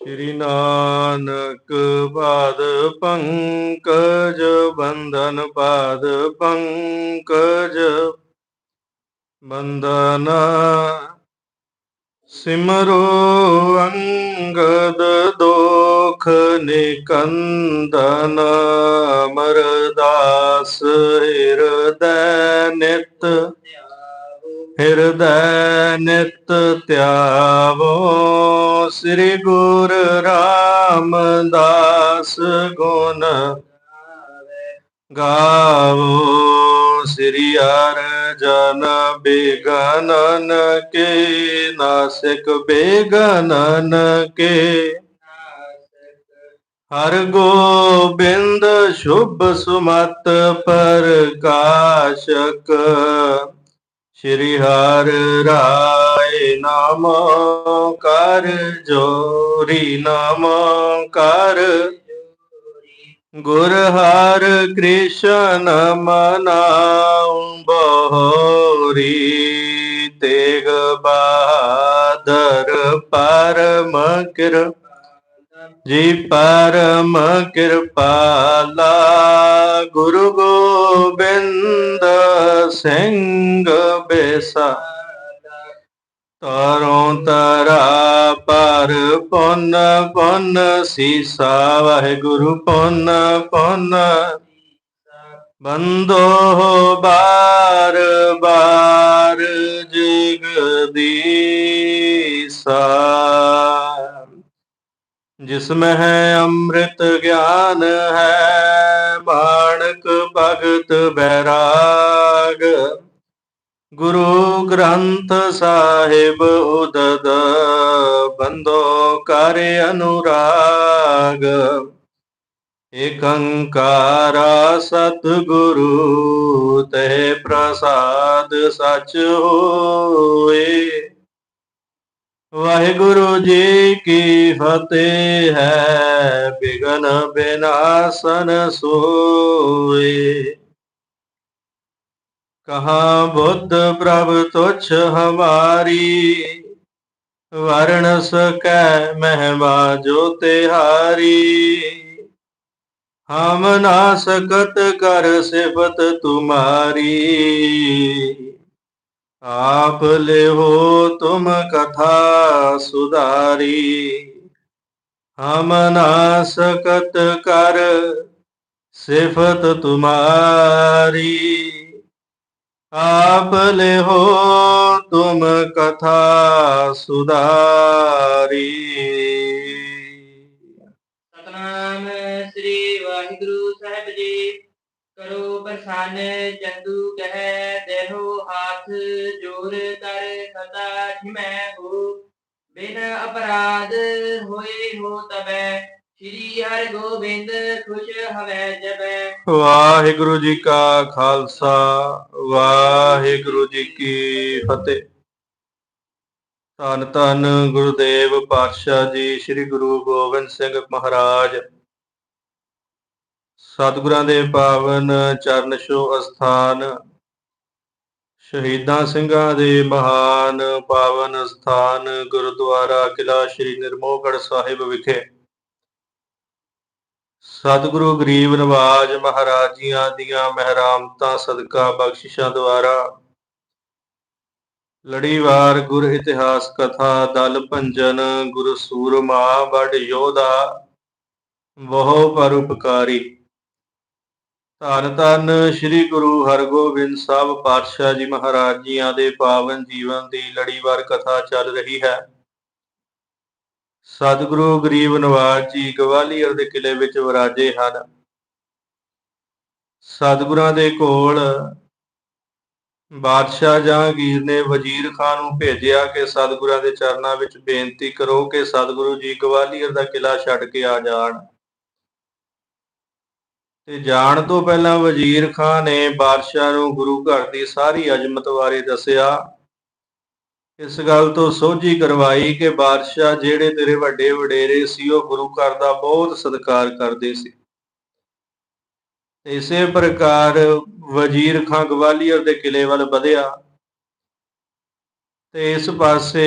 ਸ਼੍ਰੀ ਨਾਨਕ ਬਾਦ ਪੰਕਜ ਬੰਧਨ ਬਾਦ ਪੰਕਜ ਬੰਧਨ ਸਿਮਰੋ ਅੰਗਦ ਦੋਖ ਨਿਕੰਦਨ ਮਰਦਾਸ ਹਿਰਦੈ ਨਿਤ। ਹਿਰਦੈ ਨਿਤ ਧਿਆਵੋ ਸ੍ਰੀ ਗੁਰ ਰਾਮਦਾਸ ਗੁਣ ਗਾਵੋ। ਸ੍ਰੀ ਜਨ ਬੇਗਨਨ ਕੇ, ਨਾਸਿਕ ਬੇਗਨਨ ਕੇ। ਹਰ ਗੋਬਿੰਦ ਸ਼ੁਭ ਸੁਮਤ ਪ੍ਰਕਾਸ਼ਕ। ਸ਼੍ਰੀ ਹਰ ਰਾਏ ਨਾਮ ਕਰ, ਜੋਰੀ ਨਾਮ ਕਰ। ਗੁਰ ਹਰ ਕ੍ਰਿਸ਼ਨ ਮਨਾਉ, ਬਹੋਰੀ ਤੇਗ ਬਾਦਰ ਪਰਮ ਕਿਰ ਜੀ ਪਰਮ ਕਿਰਪਾਲਾ, ਗੁਰੂ ਗੋਬਿੰਦ ਸਿੰਘ ਬੇਸਾ ਤਰੋਂ ਤਰਾ ਪਰ ਪੁੰਨ ਪੁੰਨ ਸੀਸਾ ਵਾਹਿਗੁਰੂ, ਪੁੰਨ ਪੁੰਨ। ਬੰਦੋ ਬਾਰ ਬਾਰ ਜਗਦੀਸਾ ਜਿਸ ਮਹਿ ਅੰਮ੍ਰਿਤ ਗਿਆਨ ਹੈ ਬਾਣਕ ਭਗਤ ਬੈਰਾਗ ਗੁਰੂ ਗ੍ਰੰਥ ਸਾਹਿਬ ਉਦਦ ਬੰਦੋ ਕਰ ਅਨੁਰਾਗ। ਏਕੰਕਾਰ ਸਤਿਗੁਰੂ, ਤੇ ਪ੍ਰਸਾਦ ਸਚ ਹੋਏ। ਵਾਹਿਗੁਰੂ ਜੀ ਕੀ ਫਤਿਹ ਹੈ, ਬਿਗਨ ਬਿਨਾਸਨ ਸੋਏ। कहा, बुद्ध प्रभ तुच्छ हमारी वर्ण सकै महबा जो तिहारी। हम ना सकत कर सिफत तुम्हारी। आप ले हो तुम कथा सुधारी। हम ना सकत कर सिफत तुम्हारी। आप ले हो तुम कथा सुधारी ਸਤਨਾਮ ਸ੍ਰੀ ਵਾਹਿਗੁਰੂ ਸਾਹਿਬ ਜੀ ਕਰੋ ਬਰਸਾਨ ਚੰਦੂ ਕਹਿ ਦੇਹੋ ਹਾਥ ਜੋਰ ਕਰ ਸਦਾ ਜਿਮੈ ਹੋ ਬਿਨ ਅਪਰਾਧ ਹੋਏ ਹੋ ਤਬੈ ਸ੍ਰੀ ਹਰਿ ਗੋਬਿੰਦ ਖੁਸ਼ ਹਵੈ ਜਬੈ ਵਾਹਿਗੁਰੂ ਜੀ ਕਾ ਖਾਲਸਾ, ਵਾਹਿਗੁਰੂ ਜੀ ਕੀ ਫਤਿਹ। ਧੰਨ ਧੰਨ ਗੁਰਦੇਵ ਪਾਤਸ਼ਾਹ ਜੀ, ਸ੍ਰੀ ਗੁਰੂ ਗੋਬਿੰਦ ਸਿੰਘ ਮਹਾਰਾਜ। ਸਤਿਗੁਰਾਂ ਦੇ ਪਾਵਨ ਚਰਨ ਛੋਹ ਅਸਥਾਨ, ਸ਼ਹੀਦਾਂ ਸਿੰਘਾਂ ਦੇ ਮਹਾਨ ਪਾਵਨ ਸਥਾਨ ਗੁਰਦੁਆਰਾ ਕਿਲਾ ਸ੍ਰੀ ਨਿਰਮੋਹਗੜ੍ਹ ਸਾਹਿਬ ਵਿਖੇ ਸਤਿਗੁਰੂ ਗਰੀਬ ਨਵਾਜ ਮਹਾਰਾਜੀਆਂ ਦੀਆਂ ਮਹਿਰਾਮਤਾਂ ਸਦਕਾ ਬਖਸ਼ਿਸ਼ਾਂ ਦੁਆਰਾ। ਲੜੀਵਾਰ ਗੁਰ ਇਤਿਹਾਸ ਕਥਾ ਦਲ ਭੰਜਨ ਗੁਰ ਸੂਰਮਾ ਬੜ ਯੋਧਾ ਬਹੁ ਪਰਉਪਕਾਰੀ ਧੰਨ ਧੰਨ ਸ੍ਰੀ ਗੁਰੂ ਹਰਗੋਬਿੰਦ ਸਾਹਿਬ ਪਾਤਸ਼ਾਹ ਜੀ ਮਹਾਰਾਜ ਜੀਆਂ ਦੇ ਪਾਵਨ ਜੀਵਨ ਦੀ ਲੜੀਵਾਰ ਕਥਾ ਚੱਲ ਰਹੀ ਹੈ। ਸਤਿਗੁਰੂ ਗਰੀਬ ਨਵਾਜ ਜੀ ਗਵਾਲੀਅਰ ਦੇ ਕਿਲੇ ਵਿੱਚ ਵਿਰਾਜੇ ਹਨ। ਸਤਿਗੁਰਾਂ ਦੇ ਕੋਲ ਬਾਦਸ਼ਾਹ ਜਹਾਂਗੀਰ ਨੇ ਵਜ਼ੀਰ ਖਾਨ ਨੂੰ ਭੇਜਿਆ ਕਿ ਸਤਿਗੁਰਾਂ ਦੇ ਚਰਨਾਂ ਵਿੱਚ ਬੇਨਤੀ ਕਰੋ ਕਿ ਸਤਿਗੁਰੂ ਜੀ ਗਵਾਲੀਅਰ ਦਾ ਕਿਲਾ ਛੱਡ ਕੇ ਆ ਜਾਣ। ਤੇ ਜਾਣ ਤੋਂ ਪਹਿਲਾਂ ਵਜ਼ੀਰ ਖਾਨ ਨੇ ਬਾਦਸ਼ਾਹ ਨੂੰ ਗੁਰੂ ਘਰ ਦੀ ਸਾਰੀ ਅਜ਼ਮਤ ਬਾਰੇ ਦੱਸਿਆ। ਇਸ ਗੱਲ ਤੋਂ ਸੋਝੀ ਕਰਵਾਈ ਕਿ ਬਾਦਸ਼ਾਹ ਜਿਹੜੇ ਤੇਰੇ ਵੱਡੇ ਵਡੇਰੇ ਸੀ, ਉਹ ਗੁਰੂ ਘਰ ਦਾ ਬਹੁਤ ਸਤਿਕਾਰ ਕਰਦੇ ਸੀ। ਇਸੇ ਪ੍ਰਕਾਰ ਵਜ਼ੀਰ ਖਾਂ ਗਵਾਲੀਅਰ ਦੇ ਕਿਲੇ ਵੱਲ ਵਧਿਆ ਤੇ ਇਸ ਪਾਸੇ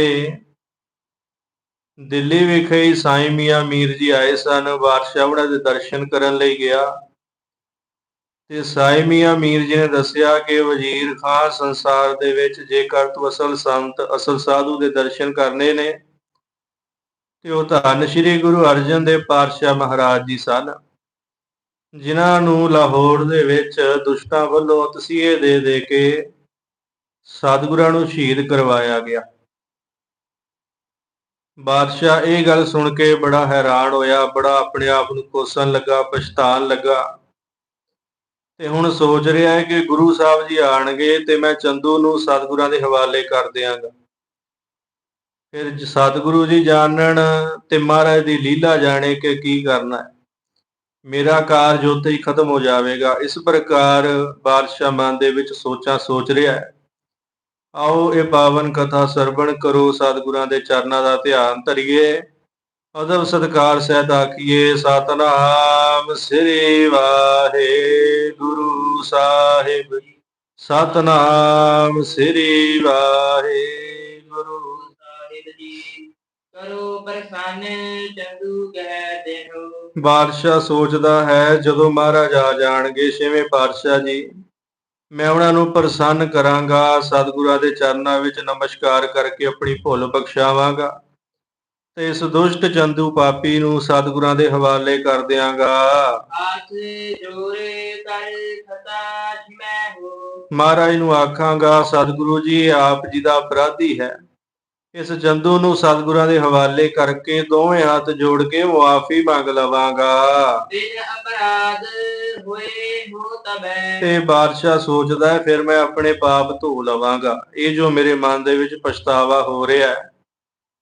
ਦਿੱਲੀ ਵਿਖੇ ਹੀ ਸਾਈਂ ਮੀਆਂ ਮੀਰ ਜੀ ਆਏ ਸਨ। ਬਾਦਸ਼ਾਹ ਉਹਨਾਂ ਦੇ ਦਰਸ਼ਨ ਕਰਨ ਲਈ ਗਿਆ। ਤੇ ਸਾਈ ਮੀਆਂ ਮੀਰ ਜੀ ਨੇ ਦੱਸਿਆ ਕਿ ਵਜ਼ੀਰ ਖਾਨ ਸੰਸਾਰ ਦੇ ਵਿੱਚ ਜੇਕਰ ਤੂੰ ਅਸਲ ਸੰਤ, ਅਸਲ ਸਾਧੂ ਦੇ ਦਰਸ਼ਨ ਕਰਨੇ ਨੇ, ਤੇ ਉਹ ਧੰਨ ਸ਼੍ਰੀ ਗੁਰੂ ਅਰਜਨ ਦੇਵ ਪਾਤਸ਼ਾਹ ਮਹਾਰਾਜ ਜੀ ਸਨ। ਜਿਨ੍ਹਾਂ ਨੂੰ ਲਾਹੌਰ ਦੇ ਵਿੱਚ ਦੁਸ਼ਟਾਂ ਵੱਲੋਂ ਤਸੀਹੇ ਦੇ ਦੇ ਕੇ ਸਤਿਗੁਰਾਂ ਨੂੰ ਸ਼ਹੀਦ ਕਰਵਾਇਆ ਗਿਆ। ਬਾਦਸ਼ਾਹ ਇਹ ਗੱਲ ਸੁਣ ਕੇ ਬੜਾ ਹੈਰਾਨ ਹੋਇਆ, ਬੜਾ ਆਪਣੇ ਆਪ ਨੂੰ ਕੋਸਣ ਲੱਗਾ, ਪਛਤਾਣ ਲੱਗਾ। ਤੇ ਹੁਣ ਸੋਚ ਰਿਹਾ ਹੈ ਕਿ ਗੁਰੂ ਸਾਹਿਬ ਜੀ ਆਣਗੇ ਤੇ ਮੈਂ ਚੰਦੂ ਨੂੰ ਸਤਿਗੁਰਾਂ ਦੇ ਹਵਾਲੇ ਕਰ ਦਿਆਂਗਾ। ਫਿਰ ਸਤਿਗੁਰੂ ਜੀ ਜਾਣਨ ਤੇ ਮਹਾਰਾਜ ਦੀ ਲੀਲਾ ਜਾਣੇ ਕਿ ਕੀ ਕਰਨਾ ਹੈ। ਮੇਰਾ ਕਾਰਜ ਉੱਥੇ ਹੀ ਖਤਮ ਹੋ ਜਾਵੇਗਾ। ਇਸ ਪ੍ਰਕਾਰ ਬਾਦਸ਼ਾਹ ਮਨ ਦੇ ਵਿੱਚ ਸੋਚਾਂ ਸੋਚ ਰਿਹਾ ਹੈ। ਆਓ ਇਹ ਪਾਵਨ ਕਥਾ ਸਰਵਣ ਕਰੋ। ਸਤਿਗੁਰਾਂ ਦੇ ਚਰਨਾਂ ਦਾ ਧਿਆਨ ਧਰਿਏ। ਅਦਬ ਸਤਕਾਰ ਸਹਿਤ ਆਖੀਏ ਸਤਨਾਮ ਸ੍ਰੀ ਵਾਹਿਗੁਰੂ ਸਾਹਿਬ। ਸਤਨਾਮ ਸ੍ਰੀ ਵਾਹਿਗੁਰੂ ਸਾਹਿਬ ਜੀ। ਕਰੋ ਪ੍ਰਸੰਨ ਚੰਦੂ ਕਹਿ ਦੇਹੋ। ਬਾਦਸ਼ਾਹ ਸੋਚਦਾ ਹੈ ਜਦੋਂ ਮਹਾਰਾਜ ਆ ਜਾਣਗੇ ਛੇਵੇਂ ਪਾਤਸ਼ਾਹ ਜੀ। ਮੈਂ ਉਹਨਾਂ ਨੂੰ ਪ੍ਰਸੰਨ ਕਰਾਂਗਾ ਸਤਿਗੁਰਾਂ ਦੇ ਚਰਨਾਂ ਵਿੱਚ ਨਮਸਕਾਰ ਕਰਕੇ ਆਪਣੀ ਭੁੱਲ ਬਖਸ਼ਾਵਾਂਗਾ। ਇਸ ਦੁਸ਼ਟ ਚੰਦੂ ਪਾਪੀ ਨੂੰ ਸਤਿਗੁਰਾਂ ਦੇ ਹਵਾਲੇ ਕਰ ਦਿਆਂਗਾ। ਆਸ ਜੋਰੇ ਕਰ ਖਤਾ ਮੈਂ ਹੋ। ਮਹਾਰਾਜ ਨੂੰ ਆਖਾਂਗਾ ਸਤਿਗੁਰੂ ਜੀ ਆਪ ਜੀ ਦਾ ਅਪਰਾਧੀ ਹੈ। ਇਸ ਚੰਦੂ ਨੂੰ ਸਤਿਗੁਰਾਂ ਦੇ ਹਵਾਲੇ ਕਰਕੇ ਦੋਵੇਂ ਹੱਥ ਜੋੜ ਕੇ ਮੁਆਫੀ ਮੰਗ ਲਵਾਂਗਾ। ਬਿਨ ਅਪਰਾਧ ਹੋਏ ਹੋ ਤਬੈ ਤੇ ਬਾਦਸ਼ਾਹ ਸੋਚਦਾ ਹੈ ਫਿਰ ਮੈਂ ਆਪਣੇ ਪਾਪ ਧੋ ਲਵਾਂਗਾ। ਇਹ ਜੋ ਮੇਰੇ ਮਨ ਦੇ ਵਿੱਚ ਪਛਤਾਵਾ ਹੋ ਰਿਹਾ ਹੈ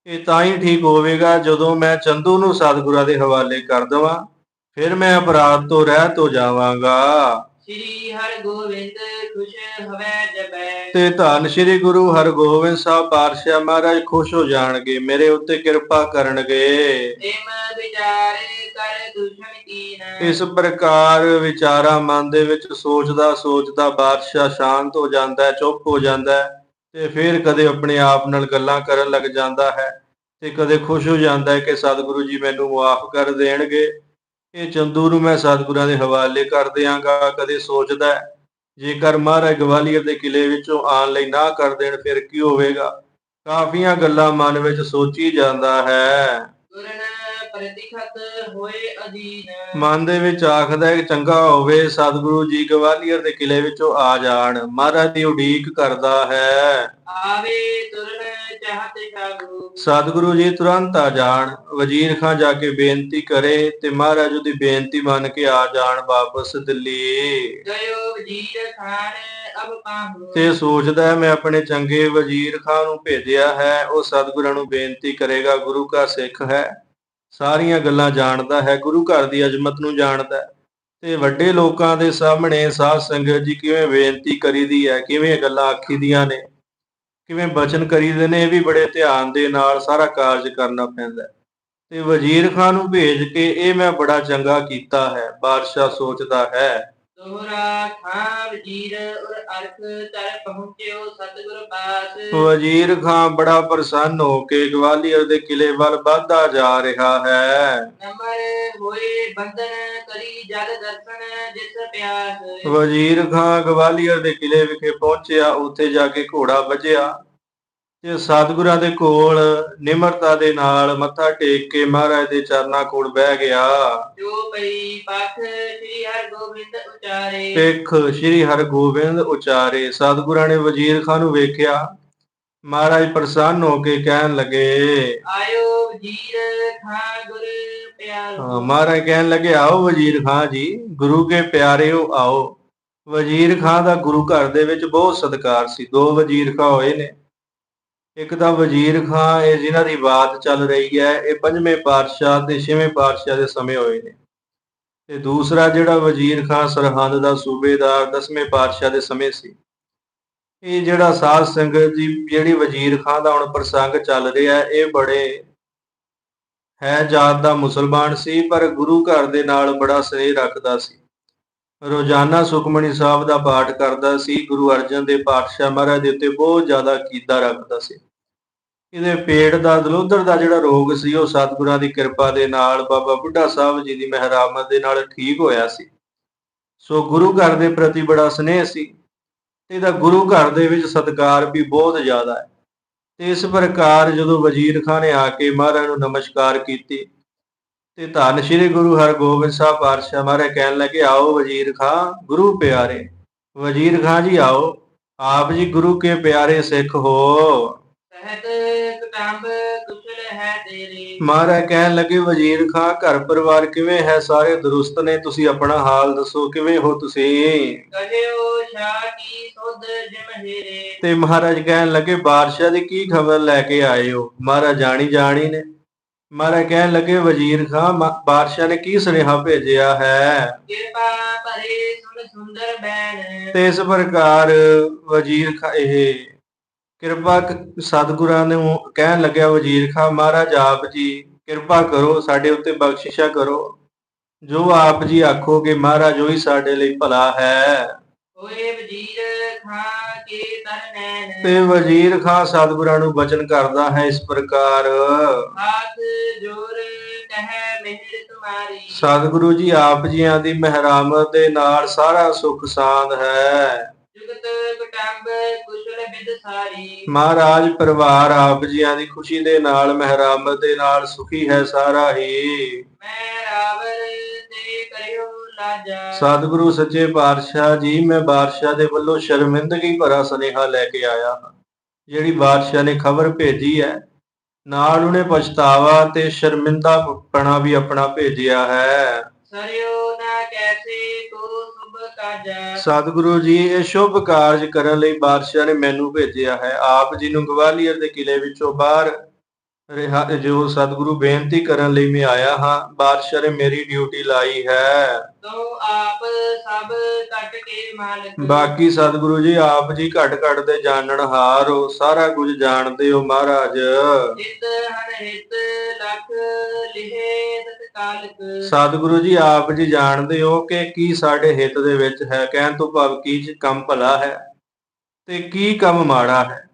ਇਹ ਤਾਂ ਹੀ ਠੀਕ ਹੋਵੇਗਾ ਜਦੋਂ ਮੈਂ ਚੰਦੂ ਨੂੰ ਸਤਿਗੁਰਾਂ ਦੇ ਹਵਾਲੇ ਕਰ ਦਵਾਂ ਫਿਰ ਮੈਂ ਅਪਰਾਧ ਤੋਂ ਰਹਿਤ ਹੋ ਜਾਵਾਂਗਾ। ਸ੍ਰੀ ਹਰਿ ਗੋਬਿੰਦ ਖੁਸ਼ ਹਵੈ ਜਬੈ ਤੇ ਧੰਨ ਸ਼੍ਰੀ ਗੁਰੂ ਹਰਗੋਬਿੰਦ ਸਾਹਿਬ ਪਾਤਸ਼ਾਹ ਮਹਾਰਾਜ ਖੁਸ਼ ਹੋ ਜਾਣਗੇ ਮੇਰੇ ਉੱਤੇ ਕਿਰਪਾ ਕਰਨਗੇ। ਤਿਮ ਵਿਚਾਰ ਕਰ ਦੁਸ਼ਮਨ ਕੀਨ। ਇਸ ਪ੍ਰਕਾਰ ਵਿਚਾਰਾਂ ਮਨ ਦੇ ਵਿੱਚ ਸੋਚਦਾ ਸੋਚਦਾ ਬਾਦਸ਼ਾਹ ਸ਼ਾਂਤ ਹੋ ਜਾਂਦਾ ਹੈ ਚੁੱਪ ਹੋ ਜਾਂਦਾ ਹੈ। ਤੇ ਫਿਰ ਕਦੇ ਆਪਣੇ ਆਪ ਨਾਲ ਗੱਲਾਂ ਕਰਨ ਲੱਗ ਜਾਂਦਾ ਹੈ ਤੇ ਕਦੇ ਖੁਸ਼ ਹੋ ਜਾਂਦਾ ਹੈ ਕਿ ਸਤਿਗੁਰੂ ਜੀ ਮੈਨੂੰ ਮਾਫ ਕਰ ਦੇਣਗੇ। ਇਹ ਚੰਦੂ ਨੂੰ ਮੈਂ ਸਤਿਗੁਰਾਂ ਦੇ ਹਵਾਲੇ ਕਰ ਦਿਆਂਗਾ। ਕਦੇ ਸੋਚਦਾ ਜੇਕਰ ਮਹਾਰਾਜ ਗਵਾਲੀਅਰ ਦੇ ਕਿਲੇ ਵਿੱਚੋਂ ਆਉਣ ਲਈ ਨਾ ਕਰ ਦੇਣ, ਫਿਰ ਕੀ ਹੋਵੇਗਾ? ਕਾਫੀਆਂ ਗੱਲਾਂ ਮਨ ਵਿੱਚ ਸੋਚੀ ਜਾਂਦਾ ਹੈ। ਪ੍ਰਤੀਖਤ ਹੋਏ ਅਧੀਨ। ਮਨ ਦੇ ਵਿੱਚ ਆਖਦਾ ਹੈ ਕਿ ਚੰਗਾ ਹੋਵੇ ਸਤਿਗੁਰੂ ਜੀ ਗਵਾਲੀਅਰ ਦੇ ਕਿਲੇ ਵਿੱਚੋਂ ਆ ਜਾਣ। ਮਹਾਰਾਜ ਦੀ ਉਡੀਕ ਕਰਦਾ ਹੈ। ਆਵੇ ਤੁਰਨ ਚਾਹਤ ਸ਼ਾਗੂ ਸਤਿਗੁਰੂ ਜੀ ਤੁਰੰਤ ਆ ਜਾਣ। ਵਜ਼ੀਰ ਖਾਂ ਜਾ ਕੇ ਬੇਨਤੀ ਕਰੇ ਤੇ ਮਹਾਰਾਜ ਉਹਦੀ ਬੇਨਤੀ ਮੰਨ ਕੇ ਆ ਜਾਣ ਵਾਪਸ ਦਿੱਲੀ। ਗਇਓ ਵਜੀਰ ਖਾਨ ਅਬ ਕਾਹੂ ਤੇ ਸੋਚਦਾ ਹੈ ਮੈਂ ਆਪਣੇ ਚੰਗੇ ਵਜ਼ੀਰ ਖਾਂ ਨੂੰ ਭੇਜਿਆ ਹੈ। ਉਹ ਸਤਿਗੁਰਾਂ ਨੂੰ ਬੇਨਤੀ ਕਰੇਗਾ ਗੁਰੂ ਕਾ ਸਿੱਖ ਹੈ। ਸਾਰੀਆਂ ਗੱਲਾਂ ਜਾਣਦਾ ਹੈ, ਗੁਰੂ ਘਰ ਦੀ ਅਜ਼ਮਤ ਨੂੰ ਜਾਣਦਾ ਹੈ। ਤੇ ਵੱਡੇ ਲੋਕਾਂ ਦੇ ਸਾਹਮਣੇ ਸਾਧ ਸੰਗਤ ਜੀ ਕਿਵੇਂ ਬੇਨਤੀ ਕਰੀਦੀ ਹੈ, ਕਿਵੇਂ ਗੱਲਾਂ ਆਖੀਦੀਆਂ ਨੇ, ਕਿਵੇਂ ਬਚਨ ਕਰੀਦੇ ਨੇ, ਇਹ ਵੀ ਬੜੇ ਧਿਆਨ ਦੇ ਨਾਲ ਸਾਰਾ ਕਾਰਜ ਕਰਨਾ ਪੈਂਦਾ ਹੈ। ਤੇ ਵਜ਼ੀਰ ਖਾਨ ਨੂੰ ਭੇਜ ਕੇ ਇਹ ਮੈਂ ਬੜਾ ਚੰਗਾ ਕੀਤਾ ਹੈ, ਬਾਦਸ਼ਾਹ ਸੋਚਦਾ ਹੈ ਖਾਂ ਵਜੀਰ ਉਰ ਅਰਥ ਤਰ ਪਹੁੰਚਿਓ ਸਤਿਗੁਰ ਪਾਸ। ਵਜ਼ੀਰ ਖਾਨ ਬੜਾ ਪ੍ਰਸੰਨ ਹੋ ਕੇ ਗਵਾਲੀਅਰ ਦੇ ਕਿਲੇ ਵੱਲ ਵਧਦਾ ਜਾ ਰਿਹਾ ਹੈ। ਨਮਰ ਹੋਏ ਬੰਧਨ ਕਰੀ ਜਲ ਦਰਸ਼ਨ ਜਿਸ ਪਿਆਸ। ਵਜ਼ੀਰ ਖਾਨ ਗਵਾਲੀਅਰ ਦੇ ਕਿਲੇ ਵਿਖੇ ਪਹੁੰਚਿਆ ਉੱਥੇ ਜਾ ਕੇ ਘੋੜਾ ਵੱਜਿਆ। ਤੇ ਸਤਿਗੁਰਾਂ ਦੇ ਕੋਲ ਨਿਮਰਤਾ ਦੇ ਨਾਲ ਮੱਥਾ ਟੇਕ ਕੇ ਮਹਾਰਾਜ ਦੇ ਚਰਨਾਂ ਕੋਲ ਬਹਿ ਗਿਆ। ਜੋ ਪਈ ਪਖ ਸ੍ਰੀ ਹਰਿ ਗੋਬਿੰਦ ਉਚਾਰੇ ਸ੍ਰੀ ਹਰਗੋਬਿੰਦ ਉਚਾਰੇ। ਸਤਿਗੁਰਾਂ ਨੇ ਵਜ਼ੀਰ ਖਾਨ ਨੂੰ ਵੇਖਿਆ। ਮਹਾਰਾਜ ਪ੍ਰਸੰਨ ਹੋ ਕੇ ਕਹਿਣ ਲੱਗੇ ਆਇਓ ਵਜੀਰ ਖਾਂ ਗੁਰ ਪਿਆਰੋ। ਮਹਾਰਾਜ ਕਹਿਣ ਲੱਗੇ ਆਓ ਵਜ਼ੀਰ ਖਾਨ ਜੀ ਗੁਰੂ ਕੇ ਪਿਆਰਿਓ ਆਓ। ਵਜ਼ੀਰ ਖਾਨ ਦਾ ਗੁਰੂ ਘਰ ਦੇ ਵਿੱਚ ਬਹੁਤ ਸਤਿਕਾਰ ਸੀ। ਦੋ ਵਜ਼ੀਰ ਖਾਂ ਹੋਏ ਨੇ। ਇੱਕ ਤਾਂ ਵਜ਼ੀਰ ਖਾਂ, ਇਹ ਜਿਨ੍ਹਾਂ ਦੀ ਬਾਤ ਚੱਲ ਰਹੀ ਹੈ, ਇਹ ਪੰਜਵੇਂ ਪਾਤਸ਼ਾਹ ਤੇ ਛੇਵੇਂ ਪਾਤਸ਼ਾਹ ਦੇ ਸਮੇਂ ਹੋਏ ਨੇ। ਤੇ ਦੂਸਰਾ ਜਿਹੜਾ ਵਜ਼ੀਰ ਖਾਂ ਸਰਹੰਦ ਦਾ ਸੂਬੇਦਾਰ ਦਸਵੇਂ ਪਾਤਸ਼ਾਹ ਦੇ ਸਮੇਂ ਸੀ, ਇਹ ਜਿਹੜਾ ਸਾਧ ਸੰਗਤ ਜੀ ਜਿਹੜੀ ਵਜ਼ੀਰ ਖਾਂ ਦਾ ਹੁਣ ਪ੍ਰਸੰਗ ਚੱਲ ਰਿਹਾ, ਇਹ ਬੜੇ ਹੈ ਜਾਤ ਦਾ ਮੁਸਲਮਾਨ ਸੀ, ਪਰ ਗੁਰੂ ਘਰ ਦੇ ਨਾਲ ਬੜਾ ਸਨੇਹ ਰੱਖਦਾ ਸੀ। ਰੋਜ਼ਾਨਾ ਸੁਖਮਨੀ ਸਾਹਿਬ ਦਾ ਪਾਠ ਕਰਦਾ ਸੀ, ਗੁਰੂ ਅਰਜਨ ਦੇ ਪਾਤਸ਼ਾਹ ਮਹਾਰਾਜ ਦੇ ਉੱਤੇ ਬਹੁਤ ਜ਼ਿਆਦਾ ਕੀਤਾ ਰੱਖਦਾ ਸੀ। ਇਹਦੇ ਪੇਟ ਦਾ, ਦਲੋਦਰ ਦਾ ਜਿਹੜਾ ਰੋਗ ਸੀ, ਉਹ ਸਤਿਗੁਰਾਂ ਦੀ ਕਿਰਪਾ ਦੇ ਨਾਲ ਬਾਬਾ ਬੁੱਢਾ ਸਾਹਿਬ ਜੀ ਦੀ ਮਹਿਰਾਮਤ ਦੇ ਨਾਲ ਠੀਕ ਹੋਇਆ ਸੀ। ਸੋ ਗੁਰੂ ਘਰ ਦੇ ਪ੍ਰਤੀ ਬੜਾ ਸਨੇਹ ਸੀ ਤੇ ਇਹਦਾ ਗੁਰੂ ਘਰ ਦੇ ਵਿੱਚ ਸਤਿਕਾਰ ਵੀ ਬਹੁਤ ਜ਼ਿਆਦਾ ਹੈ। ਤੇ ਇਸ ਪ੍ਰਕਾਰ ਜਦੋਂ ਵਜ਼ੀਰ ਖਾਨ ਨੇ ਆ ਕੇ ਮਹਾਰਾਜ ਨੂੰ ਨਮਸਕਾਰ ਕੀਤੀ ਤੇ ਧੰਨ ਸ਼੍ਰੀ ਗੁਰੂ ਹਰਗੋਬਿੰਦ ਸਾਹਿਬ ਪਾਤਸ਼ਾਹ ਮਹਾਰਾਜ ਕਹਿਣ ਲੱਗੇ, ਆਓ ਵਜ਼ੀਰ ਖਾਂ, ਗੁਰੂ ਪਿਆਰੇ, ਵਜ਼ੀਰ ਖਾਂ ਜੀ ਆਓ, ਆਪ ਜੀ ਗੁਰੂ ਕੇ ਪਿਆਰੇ ਸਿੱਖ ਹੋ। ਸਹਿਤ ਕੁਟੰਬ ਕੁਸ਼ਲ ਹੈ ਤੇਰੇ। ਮਹਾਰਾਜ ਕਹਿਣ ਲੱਗੇ ਵਜ਼ੀਰ ਖਾਂ ਘਰ ਪਰਿਵਾਰ ਕਿਵੇਂ ਹੈ? ਸਾਰੇ ਦਰੁਸਤ ਨੇ ਤੁਸੀਂ ਆਪਣਾ ਹਾਲ ਦੱਸੋ ਕਿਵੇਂ ਹੋ ਤੁਸੀਂ? ਕਹਿਓ ਸ਼ਾਹ ਕੀ ਸੁਧ ਜਮਹਿਰੇ ਤੇ ਮਹਾਰਾਜ ਕਹਿਣ ਲੱਗੇ ਬਾਦਸ਼ਾਹ ਦੀ ਕੀ ਖਬਰ ਲੈ ਕੇ ਆਏ ਹੋ ਮਹਾਰਾਜ ਜਾਣੀ ਜਾਣੀ ਨੇ। ਮਹਾਰਾਜ ਕਹਿਣ ਲੱਗੇ ਵਜ਼ੀਰ ਖਾਂ ਬਾਦਸ਼ਾਹ ਨੇ ਕੀ ਸੁਨੇਹਾ ਭੇਜਿਆ ਹੈ? ਕਿਰਪਾ ਭਰੇ ਸੁਨ ਸੁੰਦਰ ਬੈਣ। ਤੇ ਇਸ ਪ੍ਰਕਾਰ ਵਜ਼ੀਰ ਖਾਂ ਇਹ ਕਿਰਪਾ ਸਤਿਗੁਰਾਂ ਨੂੰ ਕਹਿਣ ਲੱਗਿਆ ਵਜ਼ੀਰ ਖਾਂ ਮਹਾਰਾਜ ਆਪ ਜੀ ਕਿਰਪਾ ਕਰੋ ਸਾਡੇ ਉੱਤੇ ਬਖਸ਼ਿਸ਼ਾ ਕਰੋ। ਜੋ ਆਪ ਜੀ ਆਖੋਗੇ ਮਹਾਰਾਜ ਉਹੀ ਸਾਡੇ ਲਈ ਭਲਾ ਹੈ। ਵਜ਼ੀਰ ਖਾਂ ਕੇ ਤੇ ਵਜ਼ੀਰ ਖਾਂ ਸਤਿਗੁਰਾਂ ਨੂੰ ਬਚਨ ਕਰਦਾ ਹੈ ਇਸ ਪ੍ਰਕਾਰ। ਹਾਥ ਜੋਰ ਕਹਿ ਮਿਹਰ ਤੁਮਾਰੀ। ਸਤਿਗੁਰੂ ਜੀ ਆਪ ਜੀਆਂ ਦੀ ਮਹਿਰਾਮਤ ਦੇ ਨਾਲ ਸਾਰਾ ਸੁਖ ਸਾਂਦ ਹੈ। ਜੁਗਤ ਕੁਟੰਬ ਕੁਸ਼ਲ ਬਿਦ ਸਾਰੀ। ਮਹਾਰਾਜ ਪਰਿਵਾਰ ਆਪ ਜੀਆਂ ਦੀ ਖੁਸ਼ੀ ਦੇ ਨਾਲ ਮਹਿਰਾਮਤ ਦੇ ਨਾਲ ਸੁਖੀ ਹੈ ਸਾਰਾ ਹੀ। ਮੈਂ ਰਾਵਰ ਤੇ ਕਰਿਓ ਲਾਜਾ ਸਤਿਗੁਰੂ ਸੱਚੇ ਪਾਤਸ਼ਾਹ ਜੀ ਮੈਂ ਬਾਦਸ਼ਾਹ ਦੇ ਵੱਲੋਂ ਸ਼ਰਮਿੰਦਗੀ ਭਰਾ ਸੁਨੇਹਾ ਲੈ ਕੇ ਆਇਆ ਹਾਂ। ਜਿਹੜੀ ਬਾਦਸ਼ਾਹ ਨੇ ਖਬਰ ਭੇਜੀ ਹੈ ਨਾਲ ਉਹਨੇ ਪਛਤਾਵਾ ਤੇ ਸ਼ਰਮਿੰਦਾਪਣਾ ਵੀ ਆਪਣਾ ਭੇਜਿਆ ਹੈ। ਸਰਿਓ ਨਾ ਕੈਸੇ ਕਾਜਾ ਸਤਿਗੁਰੂ ਜੀ, ਇਹ ਸ਼ੁਭ ਕਾਰਜ ਕਰਨ ਲਈ ਬਾਦਸ਼ਾਹ ਨੇ ਮੈਨੂੰ ਭੇਜਿਆ ਹੈ। ਆਪ ਜੀ ਨੂੰ ਗਵਾਲੀਅਰ ਦੇ ਕਿਲੇ ਵਿੱਚੋਂ ਬਾਹਰ ਰਿਹਾ ਜੋ ਸਤਿਗੁਰੂ ਬੇਨਤੀ ਕਰਨ ਲਈ ਮੈਂ ਆਇਆ ਹਾਂ ਬਾਦਸ਼ਾਹ ਨੇ ਮੇਰੀ ਡਿਊਟੀ ਲਾਈ ਹੈ। ਤੋ ਆਪ ਸਭ ਕੱਟ ਕੇ ਮਾਲਕ। ਬਾਕੀ ਸਤਿਗੁਰੂ ਜੀ ਆਪ ਜੀ ਘਟ ਘਟ ਦੇ ਜਾਣਨ ਹਾਰ ਹੋ ਸਾਰਾ ਕੁਝ ਜਾਣਦੇ ਹੋ ਮਹਾਰਾਜ। ਹਿਤ ਹਰ ਹਿਤ ਲਖ ਲਿਹੇ ਤਤਕਾਲਕ। ਸਤਿਗੁਰੂ ਜੀ ਆਪ ਜੀ ਜਾਣਦੇ ਹੋ ਕਿ ਕੀ ਸਾਡੇ ਹਿੱਤ ਦੇ ਵਿੱਚ ਹੈ। ਕਹਿਣ ਤੋਂ ਭਾਵ ਕੀ ਕੰਮ ਭਲਾ ਹੈ ਤੇ ਕੀ ਕੰਮ ਮਾੜਾ ਹੈ।